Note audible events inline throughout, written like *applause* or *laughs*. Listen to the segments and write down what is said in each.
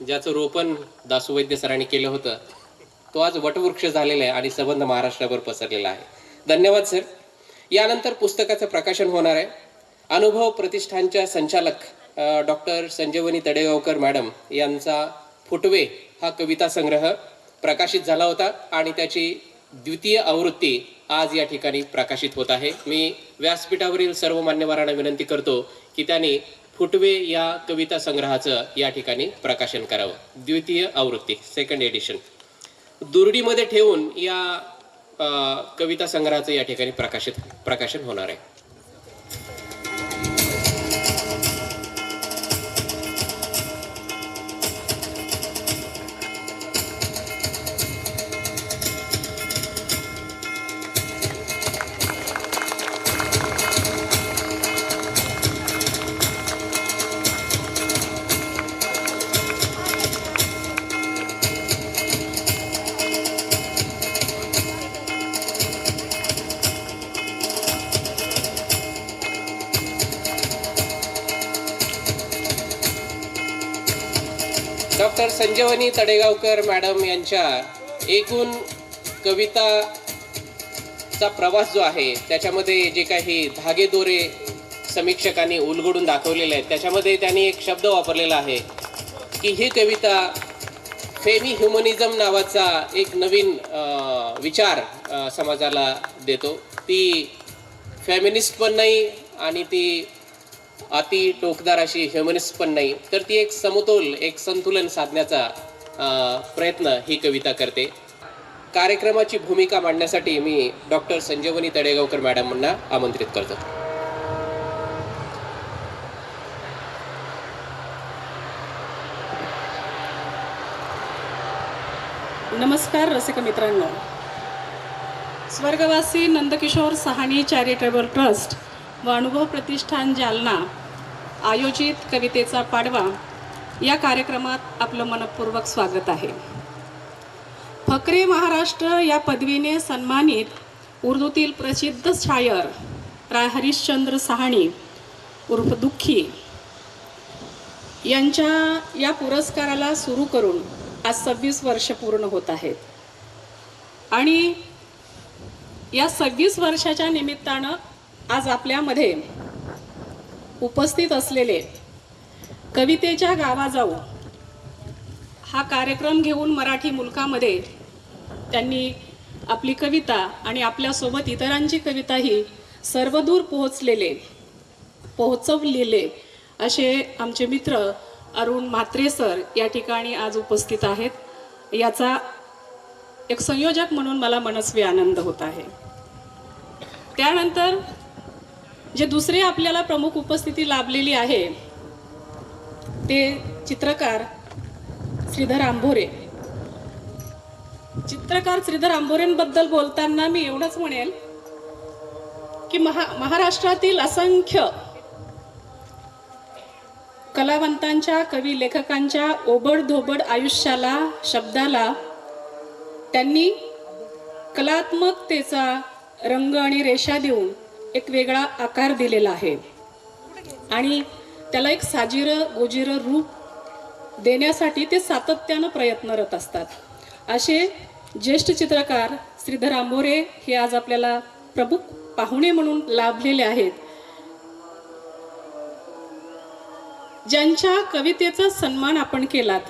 ज्याचं रोपण दासू वैद्य सरांनी केलं होतं तो आज वटवृक्ष झालेला आहे आणि संबंध महाराष्ट्रावर पसरलेला आहे. धन्यवाद सर यानंतर पुस्तकाचं प्रकाशन होणार आहे. अनुभव प्रतिष्ठानच्या संचालक डॉक्टर संजीवनी तडेगावकर मॅडम यांचा फुटवे हा कविता संग्रह प्रकाशित झाला होता आणि त्याची द्वितीय आवृत्ती आज या ठिकाणी प्रकाशित होत आहे. मी व्यासपीठावरील सर्व मान्यवरांना विनंती करतो की त्यांनी फुटवे या कविता संग्रहाचं या ठिकाणी प्रकाशन करावं. द्वितीय आवृत्ती सेकंड एडिशन दुर्डीमध्ये ठेवून या कविता संग्रहाचं या ठिकाणी प्रकाशित प्रकाशन होणार आहे. डॉक्टर संजीवनी तडेगावकर मॅडम यांच्या एकूण कविताचा प्रवास जो आहे त्याच्यामध्ये जे काही धागेदोरे समीक्षकांनी उलगडून दाखवलेले आहेत त्याच्यामध्ये त्यांनी एक शब्द वापरलेला आहे की ही कविता फेमी ह्युमनिझम नावाचा एक नवीन विचार समाजाला देतो. ती फेमिनिस्ट पण नाही आणि ती अति टोकदार अशी ह्युमनिस्ट पण नाही. तर ती एक समतोल एक संतुलन साधण्याचा प्रयत्न ही कविता करते. कार्यक्रमाची भूमिका मांडण्यासाठी मी डॉक्टर संजीवनी तडेगावकर मॅडमांना आमंत्रित करतो. नमस्कार रसिक मित्रांनो. स्वर्गवासी नंदकिशोर सहानी चॅरिटेबल ट्रस्ट व अनुभव प्रतिष्ठान जालना आयोजित कवितेचा पाडवा. या कार्यक्रमात आपलं मनपूर्वक स्वागत आहे. फकरे महाराष्ट्र या पदवीने सन्मानित उर्दूतील प्रसिद्ध शायर राय हरिश्चंद्र सहाणी उर्फ दुःखी यांच्या या पुरस्काराला सुरू करून आज सव्वीस वर्ष पूर्ण होत आहेत. आणि या सव्वीस वर्षाच्या निमित्तानं आज आपल्यामध्ये उपस्थित असलेले कवितेच्या गावा जाऊ हा कार्यक्रम घेऊन मराठी मुलकामध्ये त्यांनी आपली कविता आणि आपल्यासोबत इतरांची कविताही सर्वदूर पोहोचलेले पोहोचवलेले असे आमचे मित्र अरुण म्हात्रे सर या ठिकाणी आज उपस्थित आहेत. याचा एक संयोजक म्हणून मला मनस्वी आनंद होत आहे. त्यानंतर जे दुसरे आपल्याला प्रमुख उपस्थिती लाभलेली आहे ते चित्रकार श्रीधर आंभोरे. चित्रकार श्रीधर आंभोरेंबद्दल बोलताना मी एवढंच म्हणेल की महा महाराष्ट्रातील असंख्य कलावंतांच्या कवी लेखकांच्या ओबडधोबड आयुष्याला शब्दाला त्यांनी कलात्मकतेचा रंग आणि रेषा देऊन एक वेगळा आकार दिलेला आहे. आणि त्याला एक साजिरं गोजिरं रूप देण्यासाठी ते सातत्यानं प्रयत्नरत असतात. असे ज्येष्ठ चित्रकार श्रीधर आंबोरे हे आज आपल्याला प्रमुख पाहुणे म्हणून लाभलेले आहेत. ज्यांच्या कवितेचा सन्मान आपण केलात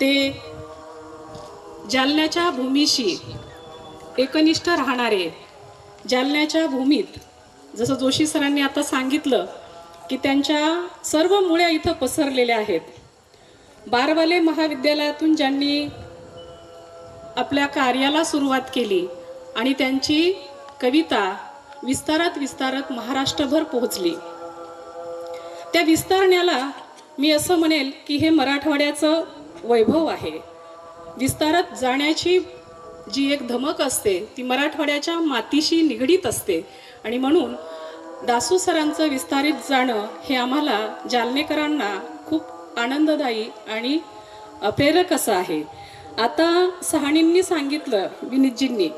ते जालन्याच्या भूमीशी एकनिष्ठ राहणारे जालन्याच्या भूमीत जसं जोशी सरांनी आता सांगितलं की त्यांच्या सर्व मुळ्या इथं पसरलेल्या आहेत. बारवाले महाविद्यालयातून ज्यांनी आपल्या कार्याला सुरुवात केली आणि त्यांची कविता विस्तारात विस्तारत महाराष्ट्रभर पोहोचली. त्या विस्तारण्याला मी असं म्हणेल की हे मराठवाड्याचं वैभव आहे. विस्तारात जाण्याची जी एक धमक असते ती मराठवाड्याच्या मातीशी निगडीत असते. आणि म्हणून दासू सरांचं विस्तारित जाणं हे आम्हाला जालनेकरांना खूप आनंददायी आणि प्रेरक असं आहे. आता सहाणींनी सांगितलं विनीतजींनी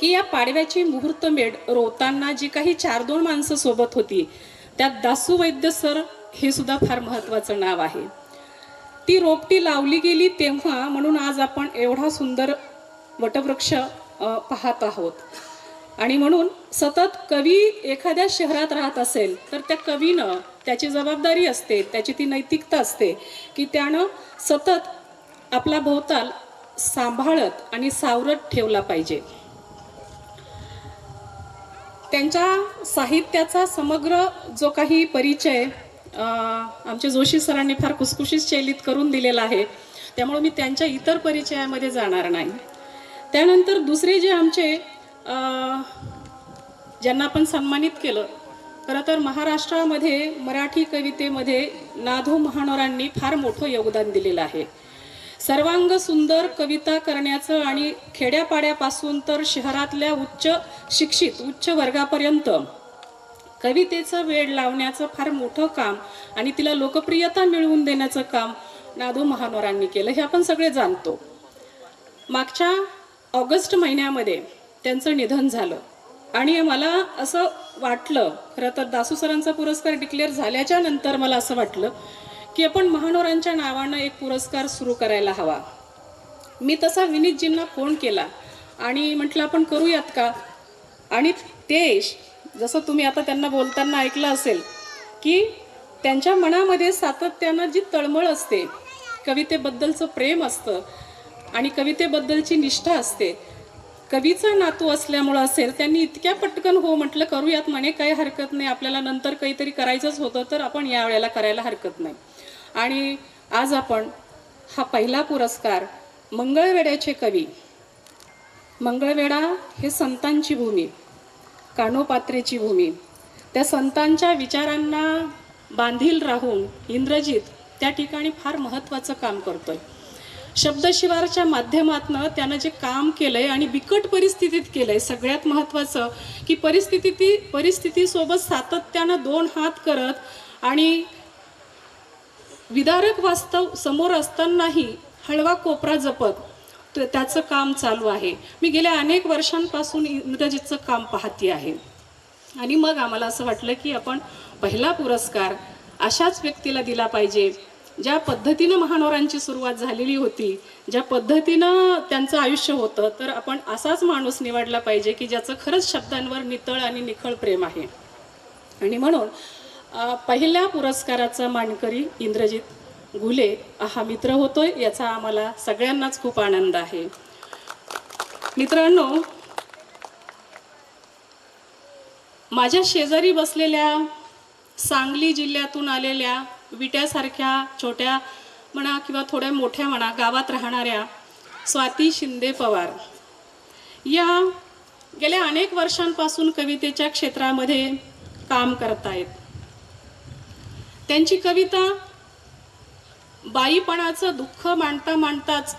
की या पाडव्याची मुहूर्तमेढ रोवताना जी काही चार दोन माणसं सोबत होती त्यात दासू वैद्य सर हे सुद्धा फार महत्त्वाचं नाव आहे. ती रोपटी लावली गेली तेव्हा म्हणून आज आपण एवढा सुंदर वटवृक्ष पाहत आहोत. आणि म्हणून सतत कवी एखाद्या शहरात राहत असेल तर त्या कवीनं त्याची जबाबदारी असते त्याची ती नैतिकता असते की त्यानं सतत आपला भोवताल सांभाळत आणि सावरत ठेवला पाहिजे. त्यांच्या साहित्याचा समग्र जो काही परिचय आमच्या आमचे जोशी सरांनी फार कुसकुशीत शैलीत करून दिलेला आहे त्यामुळे मी त्यांच्या इतर परिचयामध्ये जाणार नाही. त्यानंतर दुसरे जे आमचे ज्यांना आपण सन्मानित केलं खरं तर महाराष्ट्रामध्ये मराठी कवितेमध्ये नाधो महानोरांनी फार मोठं योगदान दिलेलं आहे. सर्वांग सुंदर कविता करण्याचं आणि खेड्यापाड्यापासून तर शहरातल्या उच्च शिक्षित उच्च वर्गापर्यंत कवितेचं वेळ लावण्याचं फार मोठं काम आणि तिला लोकप्रियता मिळवून देण्याचं काम नाधो महानोरांनी केलं हे आपण सगळे जाणतो. मागच्या ऑगस्ट महिन्यामध्ये त्यांचं निधन झालं. आणि मला असं वाटलं खरं तर दासू सरांचा पुरस्कार डिक्लेअर झाल्याच्यानंतर मला असं वाटलं की आपण महानोरांच्या नावानं एक पुरस्कार सुरू करायला हवा. मी तसा विनीतजींना फोन केला आणि म्हटलं आपण करूयात का? आणि ते जसं तुम्ही आता त्यांना बोलताना ऐकलं असेल की त्यांच्या मनामध्ये सातत्यानं जी तळमळ असते कवितेबद्दलचं प्रेम असतं आणि कवितेबद्दलची निष्ठा असते. कवीचा नातू असल्यामुळं असेल त्यांनी इतक्या पटकन हो म्हटलं करूयात म्हणे काही हरकत नाही आपल्याला नंतर काहीतरी करायचंच होतं तर आपण या वेळेला करायला हरकत नाही. आणि आज आपण हा पहिला पुरस्कार मंगळवेड्याचे कवी. मंगळवेढा हे संतांची भूमी कानोपात्रेची भूमी. त्या संतांच्या विचारांना बांधील राहून इंद्रजित त्या ठिकाणी फार महत्त्वाचं काम करतोय. शब्दशिवारच्या माध्यमातनं त्यानं जे काम केलं आहे आणि बिकट परिस्थितीत केलं आहे सगळ्यात महत्त्वाचं की परिस्थिती परिस्थितीसोबत सातत्यानं दोन हात करत आणि विदारक वास्तव समोर असतानाही हळवा कोपरा जपत त- त्याचं काम चालू आहे. मी गेल्या अनेक वर्षांपासून इंग्रजीचं काम पाहते आहे. आणि मग आम्हाला असं वाटलं की आपण पहिला पुरस्कार अशाच व्यक्तीला दिला पाहिजे. ज्या पद्धतीनं महानोरांची सुरुवात झालेली होती ज्या पद्धतीनं त्यांचं आयुष्य होतं तर आपण असाच माणूस निवडला पाहिजे की ज्याचं खरंच शब्दांवर नितळ आणि निखळ प्रेम आहे. आणि म्हणून पहिल्या पुरस्काराचा मानकरी इंद्रजित घुले हा मित्र होतोय याचा आम्हाला सगळ्यांनाच खूप आनंद आहे. मित्रांनो माझ्या शेजारी बसलेल्या सांगली जिल्ह्यातून आलेल्या विट्यासारख्या छोट्या म्हणा किंवा थोड्या मोठ्या म्हणा गावात राहणाऱ्या स्वाती शिंदे पवार. या गेल्या अनेक वर्षांपासून कवितेच्या क्षेत्रामध्ये काम करत आहेत. त्यांची कविता बाईपणाचं दुःख मांडता मांडताच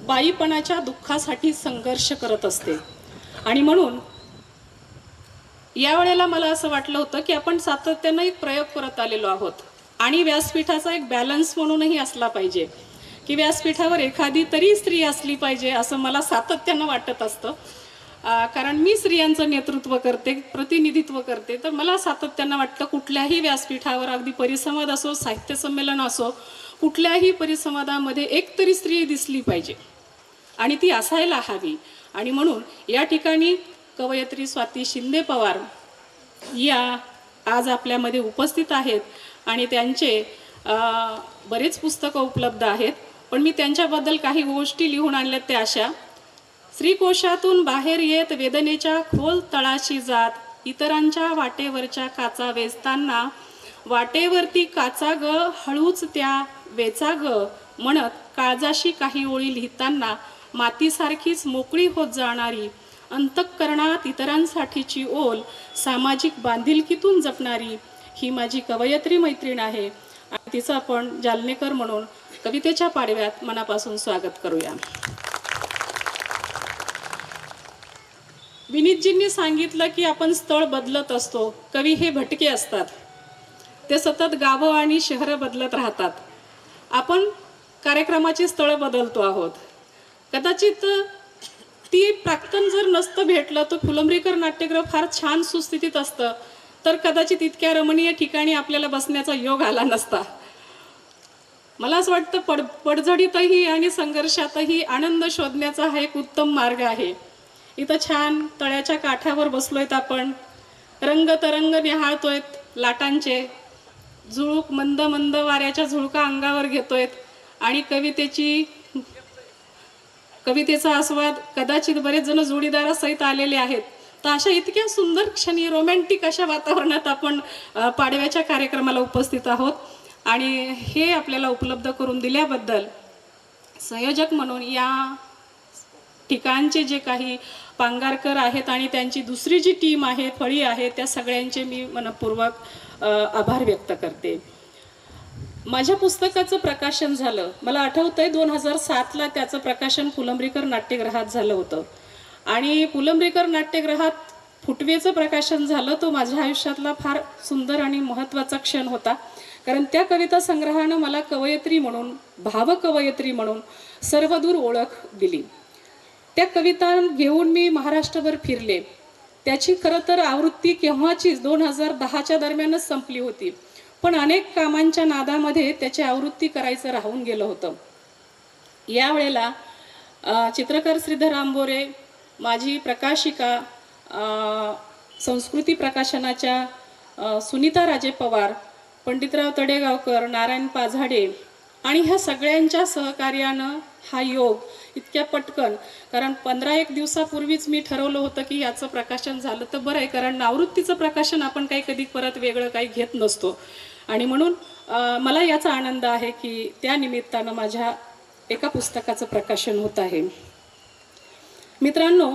बाईपणाच्या दुःखासाठी संघर्ष करत असते. आणि म्हणून यावेळेला मला असं वाटलं होतं की आपण सातत्यानं एक प्रयोग करत आलेलो आहोत. आणि व्यासपीठाचा एक बॅलन्स म्हणूनही असला पाहिजे. की व्यासपीठावर एखादी तरी स्त्री असली पाहिजे असं मला सातत्यानं वाटत असतं. कारण मी स्त्रियांचं नेतृत्व करते प्रतिनिधित्व करते तर मला सातत्यानं वाटतं कुठल्याही व्यासपीठावर अगदी परिसंवाद असो साहित्य संमेलन असो कुठल्याही परिसंवादामध्ये एक तरी स्त्री दिसली पाहिजे. आणि ती असायला हवी. आणि म्हणून या ठिकाणी कवयित्री स्वाती शिंदे पवार या आज आपल्यामध्ये उपस्थित आहेत. आणि त्यांचे बरेच पुस्तकं उपलब्ध आहेत. पण मी त्यांच्याबद्दल काही गोष्टी लिहून आणल्यात त्या अशा. श्रीकोशातून बाहेर येत वेदनेच्या खोल तळाशी जात इतरांच्या वाटेवरच्या काचा वेचताना वाटेवरती काचा ग हळूच त्या वेचा ग म्हणत काळजाशी काही ओळी लिहिताना मातीसारखीच मोकळी होत जाणारी अंतःकरणात इतरांसाठीची ओल सामाजिक बांधिलकीतून जपणारी ही माझी कवयत्री मैत्रीण आहे. आणि तिचं आपण जालनेकर म्हणून कवितेच्या पाडव्यात मनापासून स्वागत करूया. विनीतजींनी सांगितलं की आपण स्थळ बदलत असतो. कवी हे भटके असतात. ते सतत गावं आणि शहरं बदलत राहतात. आपण कार्यक्रमाची स्थळं बदलतो आहोत. कदाचित ती प्राक्तन जर नसतं भेटलं तर फुलंब्रीकर नाट्यगृह फार छान सुस्थितीत असतं. तर कदाचित इतक्या रमणीय ठिकाणी आपल्याला बसण्याचा योग आला नसता. मला असं वाटतं पड पडझडीतही आणि संघर्षातही आनंद शोधण्याचा हा एक उत्तम मार्ग आहे. इथं छान तळ्याच्या काठावर बसलोयत आपण. रंग तरंग आहेत लाटांचे. झुळूक मंद मंद वाऱ्याच्या झुळका अंगावर घेतोयत. आणि कवितेची कवितेचा आस्वाद कदाचित बरेच जण जोडीदारासहित आलेले आहेत. तर अशा इतक्या सुंदर क्षणी रोमॅन्टिक अशा वातावरणात आपण पाडव्याच्या कार्यक्रमाला उपस्थित आहोत. आणि हे आपल्याला उपलब्ध करून दिल्याबद्दल संयोजक म्हणून या ठिकाणचे जे काही पांगारकर आहेत आणि त्यांची दुसरी जी टीम आहे फळी आहे त्या सगळ्यांचे मी मनपूर्वक आभार व्यक्त करते. माझ्या पुस्तकाचं प्रकाशन झालं. मला आठवतंय दोन हजार सातला त्याचं प्रकाशन फुलंब्रीकर नाट्यगृहात झालं होतं. आणि फुलंब्रीकर नाट्यगृहात फुटवेचं प्रकाशन झालं तो माझ्या आयुष्यातला फार सुंदर आणि महत्त्वाचा क्षण होता. कारण त्या कविता संग्रहानं मला कवयित्री म्हणून भावकवयित्री म्हणून सर्वदूर ओळख दिली. त्या कविता घेऊन मी महाराष्ट्रभर फिरले. त्याची खरं तर आवृत्ती केव्हाचीच दोन हजार दहाच्या दरम्यानच संपली होती. पण अनेक कामांच्या नादामध्ये त्याची आवृत्ती करायचं राहून गेलं होतं. यावेळेला चित्रकार श्रीधर आंबोरे माझी प्रकाशिका संस्कृती प्रकाशनाच्या सुनीता राजे पवार पंडितराव तडेगावकर नारायण पाझाडे आणि ह्या सगळ्यांच्या सहकार्यानं हा योग इतक्या पटकन कारण पंधरा एक दिवसापूर्वीच मी ठरवलं होतं की याचं प्रकाशन झालं तर बरं आहे कारण नावृत्तीचं प्रकाशन आपण काही कधी परत वेगळं काही घेत नसतो. आणि म्हणून मला याचा आनंद आहे की त्या निमित्तानं माझ्या एका पुस्तकाचं प्रकाशन होत आहे. मित्रांनो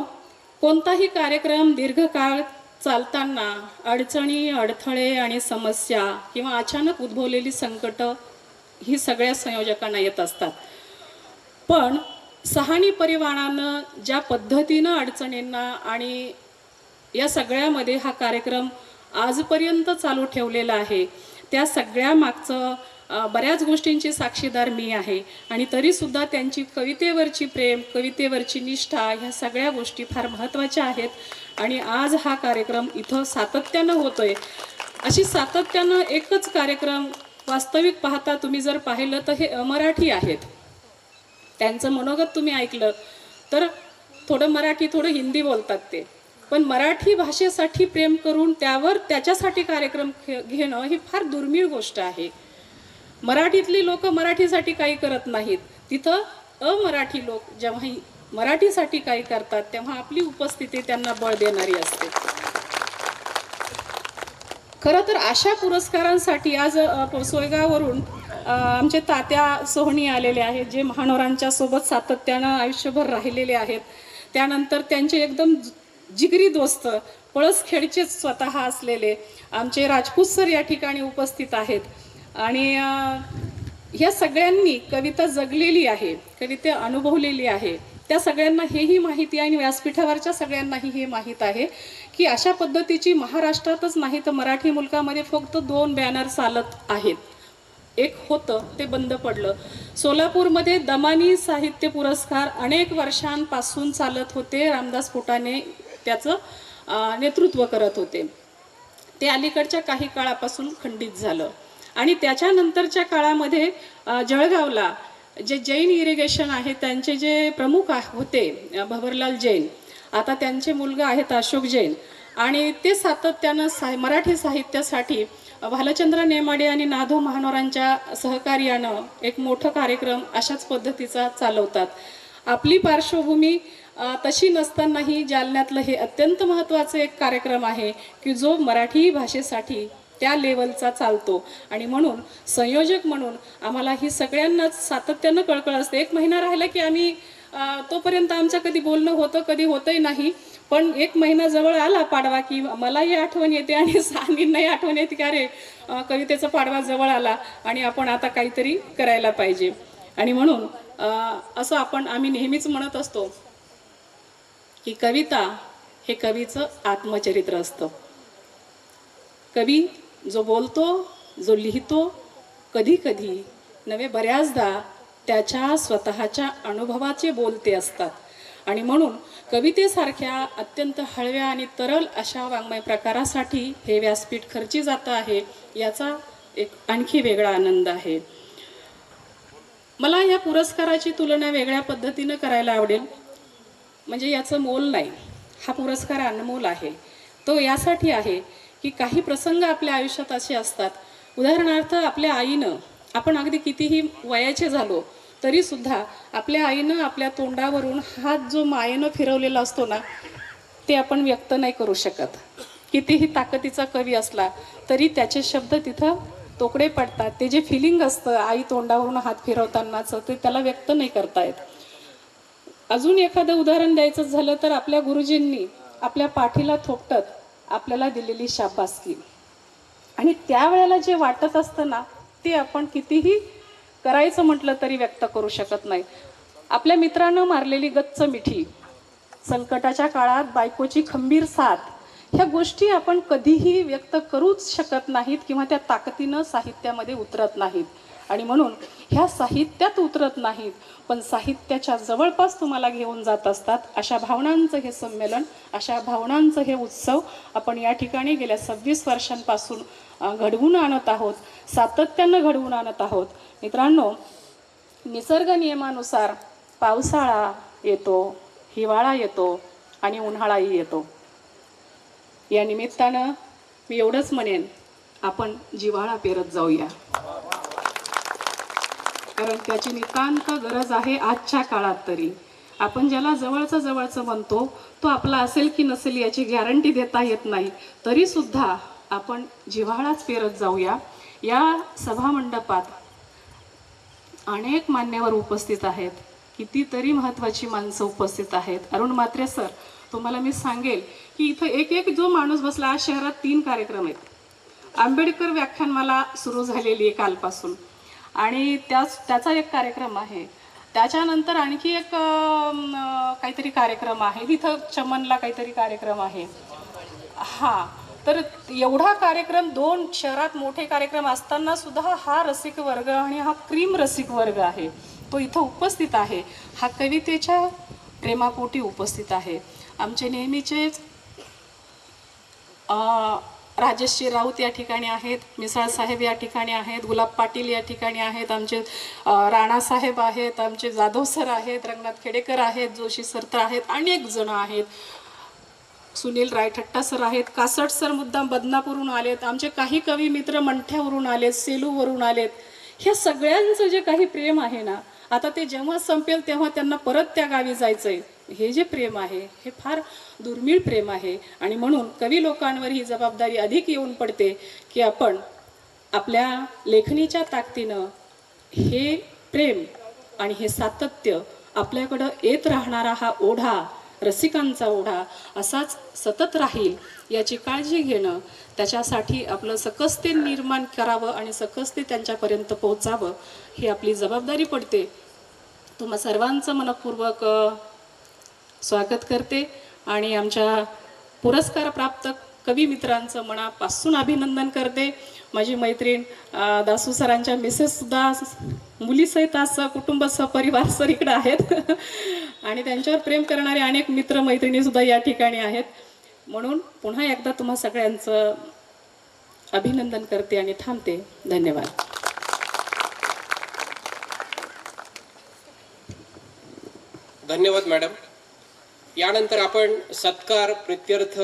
कोणताही कार्यक्रम दीर्घकाळ चालताना अडचणी अडथळे आणि समस्या किंवा अचानक उद्भवलेली संकटं ही सगळ्या संयोजकांना येत असतात. पण सहानी परिवारानं ज्या पद्धतीनं अडचणींना आणि या सगळ्यामध्ये हा कार्यक्रम आजपर्यंत चालू ठेवलेला आहे त्या सगळ्या मागचं बऱ्याच गोष्टींची साक्षीदार मी आहे. आणि तरीसुद्धा त्यांची कवितेवरची प्रेम कवितेवरची निष्ठा ह्या सगळ्या गोष्टी फार महत्त्वाच्या आहेत. आणि आज हा कार्यक्रम इथं सातत्यानं होतोय. अशी सातत्यानं एकच कार्यक्रम वास्तविक पाहता तुम्ही जर पाहिलं तर हे मराठी आहेत. त्यांचं मनोगत तुम्ही ऐकलं तर थोडं मराठी थोडं हिंदी बोलतात ते. पण मराठी भाषेसाठी प्रेम करून त्यावर त्याच्यासाठी कार्यक्रम घे- घेणं ही फार दुर्मिळ गोष्ट आहे. मराठीतली लोक मराठीसाठी काही करत नाहीत. तिथं अमराठी लोक जेव्हाही मराठीसाठी काही करतात तेव्हा आपली उपस्थिती त्यांना बळ देणारी असते. खरं तर अशा पुरस्कारांसाठी आज सोयगावरून आमचे तात्या सोहणी आलेले आहेत जे महानोरांच्या सोबत सातत्यानं आयुष्यभर राहिलेले आहेत. त्यानंतर त्यांचे एकदम जिगरी दोस्त पळसखेडचेच स्वतः असलेले आमचे राजपूत सर या ठिकाणी उपस्थित आहेत. आणि ह्या सगळ्यांनी कविता जगलेली आहे कविता अनुभवलेली आहे. त्या सगळ्यांना हेही माहिती आहे आणि व्यासपीठावरच्या सगळ्यांनाही हे माहीत आहे की अशा पद्धतीची महाराष्ट्रातच नाही तर मराठी मुलकामध्ये फक्त दोन बॅनर चालत आहेत. एक होतं ते बंद पडलं. सोलापूरमध्ये दमानी साहित्य पुरस्कार अनेक वर्षांपासून चालत होते. रामदास फुटाने त्याचं नेतृत्व करत होते. ते अलीकडच्या काही काळापासून खंडित झालं. आणि त्याच्यानंतरच्या काळामध्ये जळगावला जे जैन इरिगेशन आहे त्यांचे जे प्रमुख आ- होते भवरलाल जैन आता त्यांचे मुलगा आहेत अशोक जैन. आणि ते सातत्यानं सा मराठी साहित्यासाठी भालचंद्र नेमाडे आणि नाधो महानोरांच्या सहकार्यानं एक मोठं कार्यक्रम अशाच पद्धतीचा चालवतात. आपली पार्श्वभूमी तशी नसतानाही जालन्यातलं हे अत्यंत महत्त्वाचं एक कार्यक्रम आहे की जो मराठी भाषेसाठी त्या लेवलचा चालतो. आणि म्हणून संयोजक म्हणून आम्हाला ही सगळ्यांनाच सातत्यानं कळकळ असते. एक महिना राहिला की आम्ही तोपर्यंत आमच्या कधी बोलणं होतं कधी होतंही नाही. पण एक महिना जवळ आला पाडवा की मलाही आठवण येते आणि *laughs* सानींनाही आठवण येते की अरे कवितेचा पाडवा जवळ आला आणि आपण आता काहीतरी करायला पाहिजे. आणि म्हणून असं आपण आम्ही नेहमीच म्हणत असतो की कविता हे कवीचं आत्मचरित्र असतं. कवी जो बोलतो जो लिहितो कधी कधी नवे बऱ्याचदा त्याच्या स्वतःच्या अनुभवाचे बोलते असतात. आणि म्हणून कवितेसारख्या अत्यंत हळव्या आणि तरल अशा वाङ्मय प्रकारासाठी हे व्यासपीठ खर्ची जातं आहे याचा एक आणखी वेगळा आनंद आहे. मला या पुरस्काराची तुलना वेगळ्या पद्धतीनं करायला आवडेल. म्हणजे याचं मोल नाही. हा पुरस्कार अनमोल आहे. तो यासाठी आहे की काही प्रसंग आपल्या आयुष्यात असे असतात. उदाहरणार्थ आपल्या आईनं आपण अगदी कितीही वयाचे झालो तरीसुद्धा आपल्या आईनं आपल्या तोंडावरून हात जो मायेनं फिरवलेला असतो ना ते आपण व्यक्त नाही करू शकत. कितीही ताकदीचा कवी असला तरी त्याचे शब्द तिथं तोकडे पडतात. ते जे फिलिंग असतं आई तोंडावरून हात फिरवतानाचं ते त्याला व्यक्त नाही करता येत. अजून एखादं उदाहरण द्यायचं झालं तर आपल्या गुरुजींनी आपल्या पाठीला थोपटत आपल्याला दिलेली शाबासकी. आणि त्यावेळेला जे वाटत असतं ना ते आपण कितीही करायचं म्हटलं तरी व्यक्त करू शकत नाही. आपल्या मित्रानं मारलेली गच्च मिठी संकटाच्या काळात बायकोची खंबीर साथ ह्या गोष्टी आपण कधीही व्यक्त करूच शकत नाहीत किंवा त्या ताकदीनं साहित्यामध्ये उतरत नाहीत. आणि म्हणून ह्या साहित्यात उतरत नाहीत पण साहित्याच्या जवळपास तुम्हाला घेऊन जात असतात. अशा भावनांचं हे संमेलन अशा भावनांचं हे उत्सव आपण या ठिकाणी गेल्या सव्वीस वर्षांपासून घडवून आणत आहोत सातत्यानं घडवून आणत आहोत. मित्रांनो निसर्ग नियमानुसार पावसाळा येतो हिवाळा येतो आणि उन्हाळाही येतो. या निमित्तानं मी एवढंच म्हणेन आपण जिव्हाळा पेरत जाऊया. कारण त्याची नितांत गरज आहे आजच्या काळात तरी. आपण ज्याला जवळचं जवळचं म्हणतो तो आपला असेल की नसेल याची गॅरंटी देता येत नाही. तरीसुद्धा आपण जिव्हाळाच पेरत जाऊया. या सभामंडपात अनेक मान्यवर उपस्थित आहेत. कितीतरी महत्त्वाची माणसं उपस्थित आहेत. अरुण मात्रे सर तुम्हाला मी सांगेल की इथं एक एक जो माणूस बसला आज शहरात तीन कार्यक्रम आहेत. आंबेडकर व्याख्यानमाला सुरू झालेली आहे कालपासून. आणि त्याच त्याचा एक कार्यक्रम आहे. त्याच्यानंतर आणखी एक काहीतरी कार्यक्रम आहे. तिथं चमनला काहीतरी कार्यक्रम आहे. हा तर एवढा कार्यक्रम दोन शहरात मोठे कार्यक्रम असताना सुद्धा हा रसिक वर्ग आणि हा क्रीम रसिक वर्ग आहे. तो इथं उपस्थित आहे. हा कवितेच्या प्रेमापोटी उपस्थित आहे. आमचे नेहमीचेच राजेशजी राऊत या ठिकाणी आहेत मिसाळ साहेब या ठिकाणी आहेत गुलाब पाटील या ठिकाणी आहेत आमचे राणासाहेब आहेत आमचे जाधव सर आहेत रंगनाथ खेडेकर आहेत जोशी सर तर आहेत अनेक जण आहेत. सुनील रायठट्टा सर आहेत कासट सर मुद्दाम बदनापूरून आलेत आमचे काही कवी मित्र मंठ्यावरून आलेत सेलूवरून आलेत. ह्या सगळ्यांचं जे काही प्रेम आहे ना आता ते जेव्हा संपेल तेव्हा त्यांना परत त्या गावी जायचं आहे हे जे प्रेम आहे हे फार दुर्मिळ प्रेम आहे. आणि म्हणून कवी लोकांवर ही जबाबदारी अधिक येऊन पडते की आपण आपल्या लेखणीच्या ताकदीनं हे प्रेम आणि हे सातत्य आपल्याकडं येत राहणारा हा ओढा रसिकांचा ओढा असाच सतत राहील याची काळजी घेणं त्याच्यासाठी आपलं सकस ते निर्माण करावं आणि सकस ते त्यांच्यापर्यंत पोहोचावं ही आपली जबाबदारी पडते. तुम्हा सर्वांचं मनपूर्वक स्वागत करते आणि आमच्या पुरस्कार प्राप्त कवी मित्रांचं मनापासून अभिनंदन करते. माझी मैत्रीण दासू सरांच्या मिसेससुद्धा मुलीसहित असं कुटुंब परिवार सर इकडं आहेत. आणि त्यांच्यावर प्रेम करणारे अनेक मित्र मैत्रिणीसुद्धा या ठिकाणी आहेत. म्हणून पुन्हा एकदा तुम्हा सगळ्यांचं अभिनंदन करते आणि थांबते. धन्यवाद. धन्यवाद मॅडम. यानंतर आपण सत्कार प्रित्यर्थ